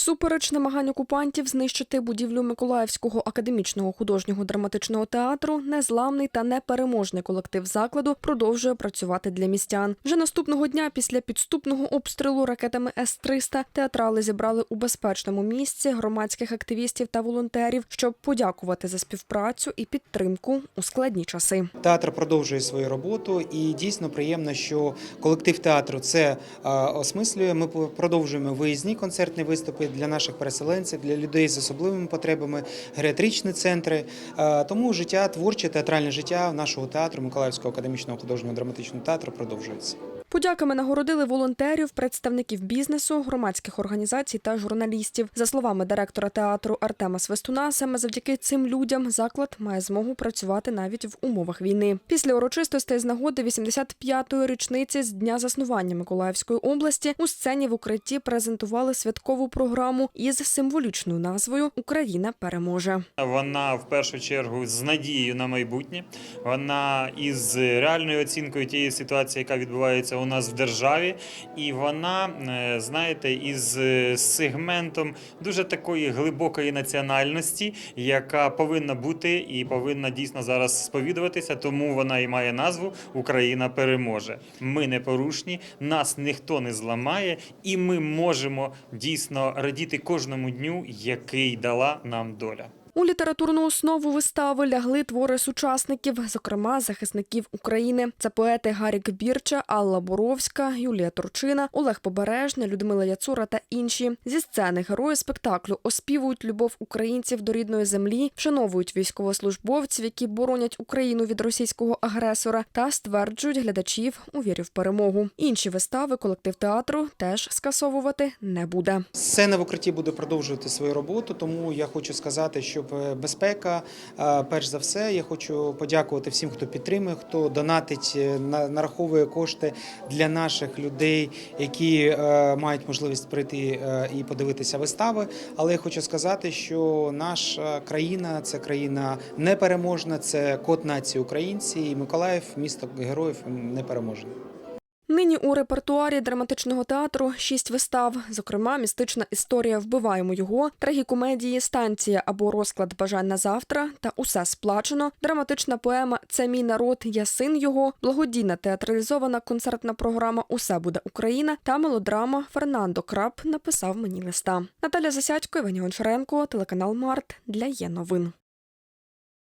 Всупереч намагань окупантів знищити будівлю Миколаївського академічного художнього драматичного театру, незламний та непереможний колектив закладу продовжує працювати для містян. Вже наступного дня після підступного обстрілу ракетами С-300 театрали зібрали у безпечному місці громадських активістів та волонтерів, щоб подякувати за співпрацю і підтримку у складні часи. Театр продовжує свою роботу, і дійсно приємно, що колектив театру це е, осмислює. Ми продовжуємо виїзні концертні виступи для наших переселенців, для людей з особливими потребами, геріатричні центри. Е, Тому життя, творче театральне життя нашого театру Миколаївського академічного художнього драматичного театру продовжується. Подяками нагородили волонтерів, представників бізнесу, громадських організацій та журналістів. За словами директора театру Артема Свистуна, саме завдяки цим людям заклад має змогу працювати навіть в умовах війни. Після урочистостей з нагоди 85-ї річниці з дня заснування Миколаївської області у сцені в укритті презентували святкову програму із символічною назвою Україна переможе. Вона в першу чергу з надією на майбутнє. Вона із реальною оцінкою тієї ситуації, яка відбувається у нас в державі, і вона, е, знаєте, із е, сегментом дуже такої глибокої національності, яка повинна бути і повинна дійсно зараз сповідуватися. Тому вона і має назву Україна переможе. Ми непорушні, нас ніхто не зламає, і ми можемо дійсно радіти кожному дню, який дала нам доля. У літературну основу вистави лягли твори сучасників, зокрема захисників України. Це поети Гарік Бірча, Алла Боровська, Юлія Турчина, Олег Побережний, Людмила Яцура та інші. Зі сцени герої спектаклю оспівують любов українців до рідної землі, вшановують військовослужбовців, які боронять Україну від російського агресора, та стверджують глядачів у вірі в перемогу. Інші вистави колектив театру теж скасовувати не буде. Сцена в укритті буде продовжувати свою роботу, тому я хочу сказати, щоб безпека, е, перш за все, я хочу подякувати всім, хто підтримує, хто донатить, е, на- нараховує кошти для наших людей, які е, мають можливість прийти е, і подивитися вистави. Але я хочу сказати, що наша країна це країна непереможна, це код нації українці, і Миколаїв, місто героїв, непереможний. Нині у репертуарі драматичного театру шість вистав, зокрема, містична історія Вбиваємо його, трагікомедії Станція або розклад бажань на завтра та усе сплачено, драматична поема Це мій народ, я син його, благодійна театралізована концертна програма Усе буде Україна та мелодрама Фернандо Краб написав мені листа. Наталя Засядько, Євгеній Гончаренко, телеканал Март для є новин.